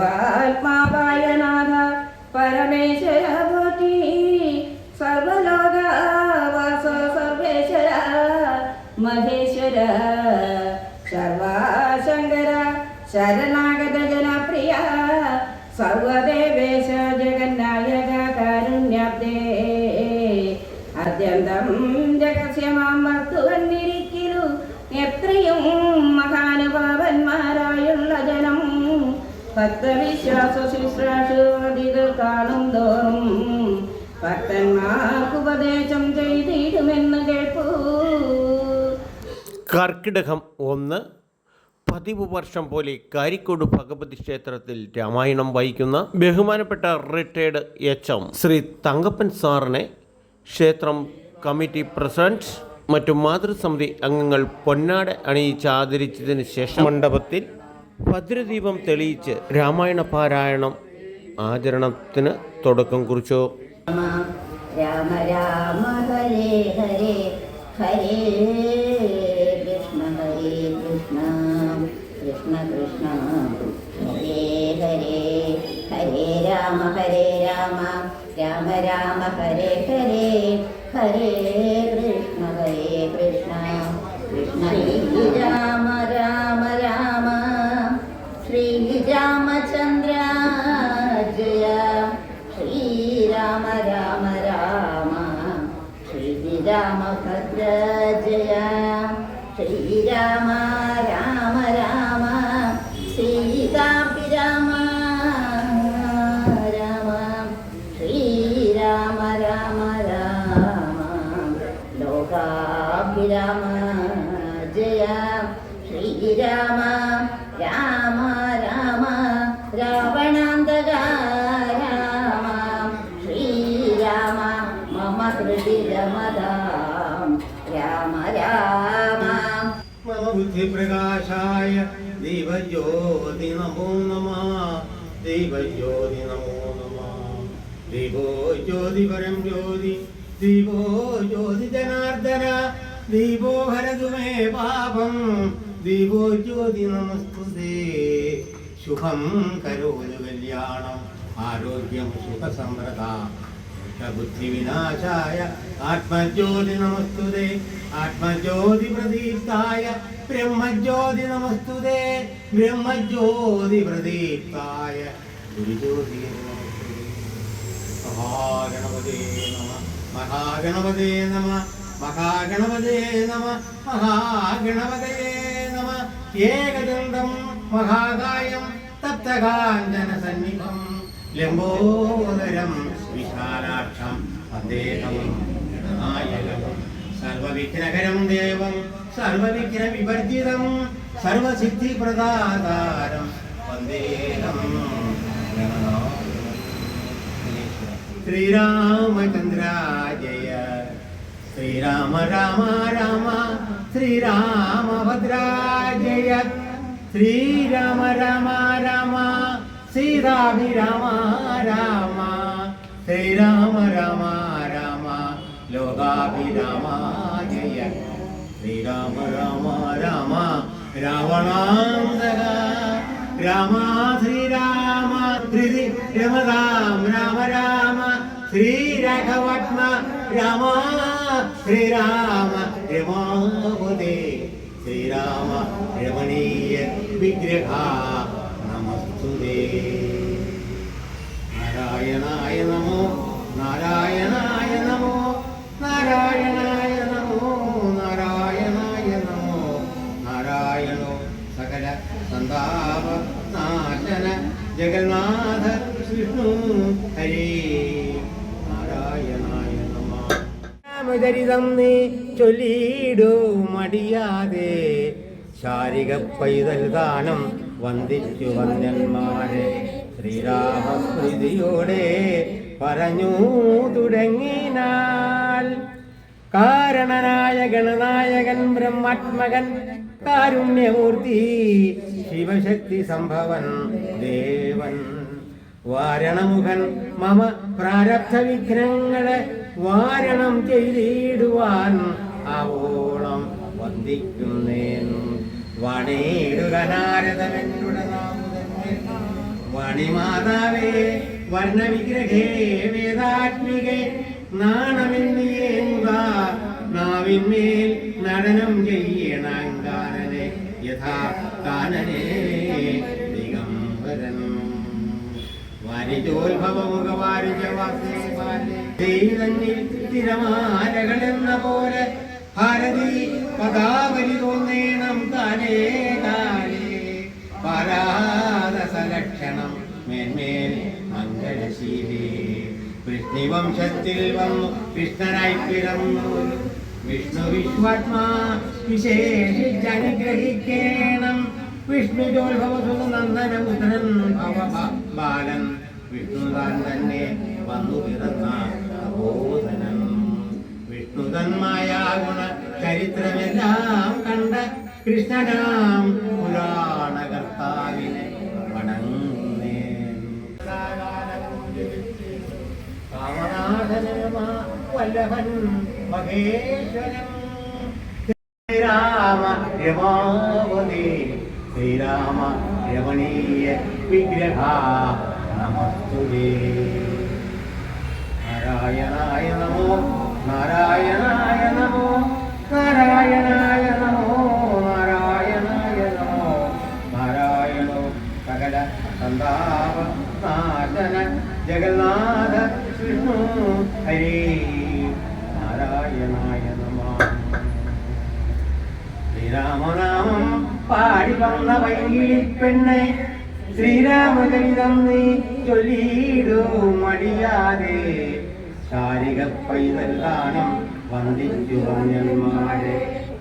ആത്മാവായ നാഥ പരമേശ്വര ഭൂതി സർവലോക വാസ സർവേശ്വര മഹേശ്വര. സർവാശങ്കര ശരണാഗത ജനപ്രിയ. സർവദേവേശ ഭക്തവിശ്വാസ ശുശ്രാഷുവതികൾ കാണും തോറും ഭക്തന്മാർക്കുപദേശം ചെയ്തിടുമെന്ന് കേൾപ്പൂ കർക്കിടകം ഒന്ന് പതിവ് വർഷം പോലെ കാരിക്കോട് ഭഗവതി ക്ഷേത്രത്തിൽ രാമായണം വായിക്കുന്ന ബഹുമാനപ്പെട്ട retired H M Shri Thankappan സാറിനെ ക്ഷേത്രം കമ്മിറ്റി പ്രസിഡന്റ് മറ്റു മാതൃസമിതി അംഗങ്ങൾ പൊന്നാട അണിയിച്ച് ആദരിച്ചതിന് ശേഷം മണ്ഡപത്തിൽ ഭദ്രദീപം തെളിയിച്ച് രാമായണ പാരായണം ആചരണത്തിന് തുടക്കം കുറിച്ചു? രാമ ഹരേ ഹരേ കൃഷ്ണ ഹരേ കൃഷ്ണ കൃഷ്ണ ഹരേ രാമ രാമ രാമ ഹരേ കൃഷ്ണ ഹരേ കൃഷ്ണ കൃഷ്ണ ജയ ശ്രീരാമ രാമ രാമ. സീതാഭിരാമ രാമ. ശ്രീരാമ രാമ രാമ. ലോകാഭിരാമ ജയ. ശ്രീരാമ ബുദ്ധിപ്രകാശായ ദീപജ്യോതി നമോ നമ ദീപജ്യോതി നമോ നമ. ദീപോ ജ്യോതി പരം ജ്യോതി ദീപോ ജ്യോതി ജനാർദ്ദന ദീപോ ഹരതുമേ പാപം ദീപോ ജ്യോതി നമസ്തുതേ. ശുഭം കരോലു കല്യാണം ആരോഗ്യം സുഖസമ്പ്രദാ ബുദ്ധിവിനാശായ ആത്മജ്യോതി നമസ്തുതേ. ആത്മജ്യോതി പ്രദീപ്തായ ബ്രഹ്മജ്യോതി നമസ്തുതേ. ബ്രഹ്മജ്യോതി പ്രദീപ്തായ ഗുരുജ്യോതി മഹാഗണപതേ നമ മഹാഗണപതേ നമ മഹാഗണപതേ നമ മഹാഗണപതയേ നമ. ഏകദന്തം മഹാകായം തപ്തകാഞ്ചന സന്നിഭം ലംബോദരം വിശാലാക്ഷം അദ്ദേഹം ഗണനായകം സർവവിഘ്നകരം ദേവം സർവവിഘ്ന വിവർജിതം സർവസിദ്ധിപ്രദാതാരം വന്ദേഹം. ശ്രീരാമചന്ദ്ര ജയ ശ്രീരാമ രാമ രാമ ശ്രീരാമഭദ്ര ജയ ശ്രീരാമ രാമ രാമ. സീതാഭിരാമ രാമ ശ്രീരാമ രാമ രാമ ലോകാഭിരാമ ജയ ശ്രീരാമ രാമ രാമ രാവണാന്തക രാമ ശ്രീരാമ ധൃതി രമതാം രാമ രാമ ശ്രീരാഘവത്മ രാമ ശ്രീരാമ രമാപതേ ശ്രീരാമ രമണീയ വിഗ്രഹ നമസ്തുതേ നാരായണായ നമോ നാരായണായ നമോ നാരായണായ നമോ നാരായണായ നമോ. നാരായണോ സകല സന്താപ നാശന ജഗന്നാഥ വിഷ്ണു ഹരേ. നാരായണായ നമ. രാമചരിതം നീ ചൊല്ലിയിടൂ മടിയാതെ. ശാരിക പൈതൽ ദാനം വന്ദിച്ചു വന്യന്മാരെ ശ്രീരാമസ്മൃതിയോടെ പറഞ്ഞു തുടങ്ങിനാൽ കാരണനായ ഗണനായകൻ ബ്രഹ്മാത്മകൻ കാരുണ്യമൂർത്തി ശിവശക്തി സംഭവൻ ദേവൻ. വാരണമുഖൻ മമ പ്രാരബ്ധ വിഘ്നങ്ങളെ വാരണം ചെയ്തിടുവാൻ ആവോളം വന്ദിക്കുന്നേൻ. വണേടുക നാരദമെന്നുടെ നാമുതന്മേ വണിമാതാവേ വർണവിഗ്രഹേ വേദാത്മികേ നാണമെന്നിയേ മുതാ നാവിന്മേൽ നടനം ചെയ്യണങ്കാനനെ യഥാ കാനനെ ദിഗംബരൻ. വാരിജോത്ഭവമുഖവാരിജവാസേ തിരമാലകളെന്ന പോലെ ഭാരതി പദാവലി തോന്നേണം താനേ കാലേ പരാദസലക്ഷണം മേന്മേൽ മംഗളശീലേ. വൃഷ്ണിവംശത്തിൽ വന്നു കൃഷ്ണനായി പിറന്നു. വിഷ്ണു വിശ്വാത്മാ വിശേഷിച്ചനുഗ്രഹിക്കേണം. വിഷ്ണു നന്ദന നന്ദനപുത്രൻ ഭവ ബാലൻ. വിഷ്ണുതാൻ തന്നെ വന്നു പിറന്ന അബോധനം വിഷ്ണുതന്മായ ഗുണ ചരിത്രമെല്ലാം കണ്ട കൃഷ്ണനാം വണങ്ങുന്നേ. കാമനാഥനമാ വല്ലഭൻ മഹേശ്വരൻ. ശ്രീരാമ ശ്രീരാമ രമണീയ വിഗ്രഹ നമസ്തുതേ. നാരായണായ നമോ നാരായണായ നമോ നാരായണായ നമോ നാരായണായ നമോ. നാരായണോ സകല സന്താപ നാശന ജഗന്നാഥ വിഷ്ണു. ഹരേ നാരായണായ നമോ. ശ്രീരാമനാമം പാടി വന്ന വൈകിളി പെണ്ണെ ശ്രീരാമചരിതം നീ ചൊല്ലിയിടും മടിയാതെ. പൈതൽ വന്ദിച്ചു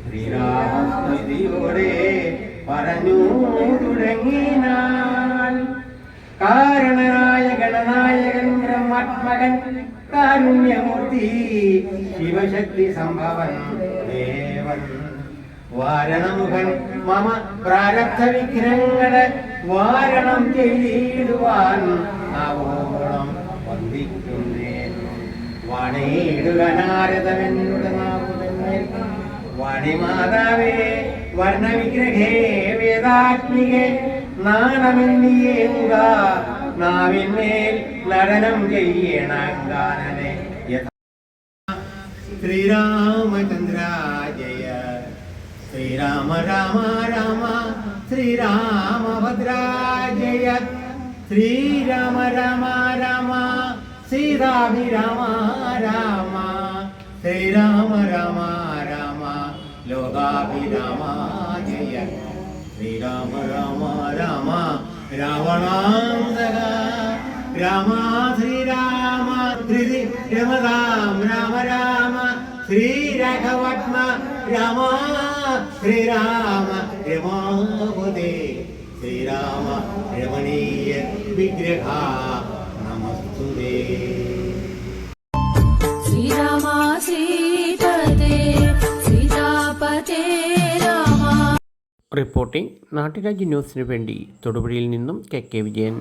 ശ്രീരാമസ്മൃതിയോടെ പറഞ്ഞു തുടങ്ങിനാൽ. കാരണനായ ഗണനായകൻ ബ്രഹ്മാത്മകൻ കാരുണ്യമൂർത്തി ശിവശക്തി സംഭവൻ ദേവൻ. വാരണമുഖൻ മമ പ്രാരബ്ധ വിഘ്നങ്ങളെ വാരണം ചെയ്തിടുവാൻ ആവോളം വന്ദിക്കുന്നേ വണയിടുക നാരദമെന്നുടെ നാവുതന്മേൽ വണിമാതാവേ വർണവിഗ്രഹേ വേദാത്മികേ നാണമെന്നിയേ മുഖ നാവിന്മേൽ നടനം ചെയ്യണങ്കാനനെ ശ്രീരാമചന്ദ്ര ജയ ശ്രീരാമ രാമ രാമ ശ്രീരാമഭദ്രാജയ. ശ്രീരാമ രാമ രാമ श्रीराधि रामा रामा। श्रीराम रामा रामा लोगाभिरामा जय। श्रीराम राम राम रावणान्तक रामा श्रीराम त्रिधि रमदां राम राम श्रीरघवत्म रामा। श्रीराम रमापदे श्रीराम रमणीय विग्रहा। റിപ്പോർട്ടിംഗ് നാട്ടുരാജ്യ ന്യൂസിനു വേണ്ടി തൊടുപുഴയിൽ നിന്നും കെ കെ വിജയൻ.